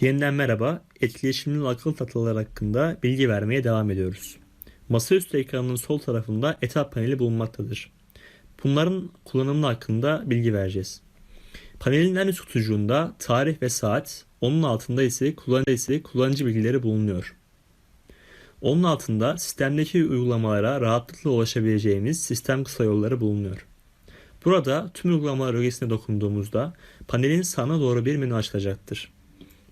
Yeniden merhaba. Etkileşimli akıllı tahtalar hakkında bilgi vermeye devam ediyoruz. Masaüstü ekranının sol tarafında etap paneli bulunmaktadır. Bunların kullanımı hakkında bilgi vereceğiz. Panelin en üst kutucuğunda tarih ve saat, onun altında ise kullanıcı, ise kullanıcı bilgileri bulunuyor. Onun altında sistemdeki uygulamalara rahatlıkla ulaşabileceğimiz sistem kısa yolları bulunuyor. Burada tüm uygulamalar ögesine dokunduğumuzda panelin sağına doğru bir menü açılacaktır.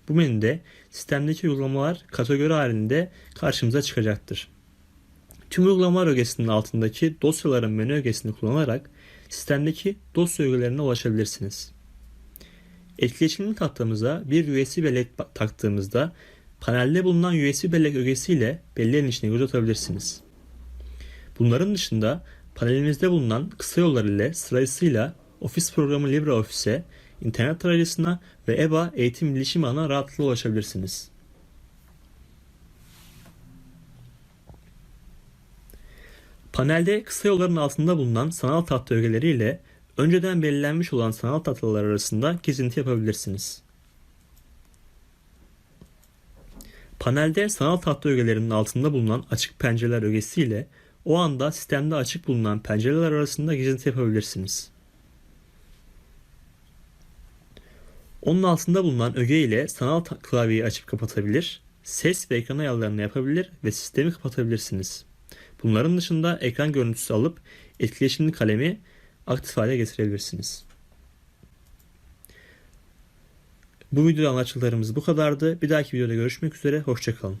Bu menüde sistemdeki uygulamalar kategori halinde karşımıza çıkacaktır. Tüm uygulamalar ögesinin altındaki dosyaların menü ögesini kullanarak sistemdeki dosya ögelerine ulaşabilirsiniz. Etkileşimli tahtamıza bir USB bellek taktığımızda panelde bulunan USB bellek ögesiyle belleğin içine göz atabilirsiniz. Bunların dışında panelimizde bulunan kısa yollar ile sırasıyla Office programı LibreOffice'e, internet tarayıcısına ve EBA eğitim bilişim ağına rahatlıkla ulaşabilirsiniz. Panelde kısa yolların altında bulunan sanal tahta ögeleri ile önceden belirlenmiş olan sanal tahtalar arasında gezinti yapabilirsiniz. Panelde sanal tahta ögelerinin altında bulunan açık pencereler ögesi ile o anda sistemde açık bulunan pencereler arasında gezinti yapabilirsiniz. Onun altında bulunan öge ile sanal klavyeyi açıp kapatabilir, ses ve ekran ayarlarını yapabilir ve sistemi kapatabilirsiniz. Bunların dışında ekran görüntüsü alıp etkileşimli kalemi aktif hale getirebilirsiniz. Bu videoda anlattıklarımız bu kadardı. Bir dahaki videoda görüşmek üzere. Hoşçakalın.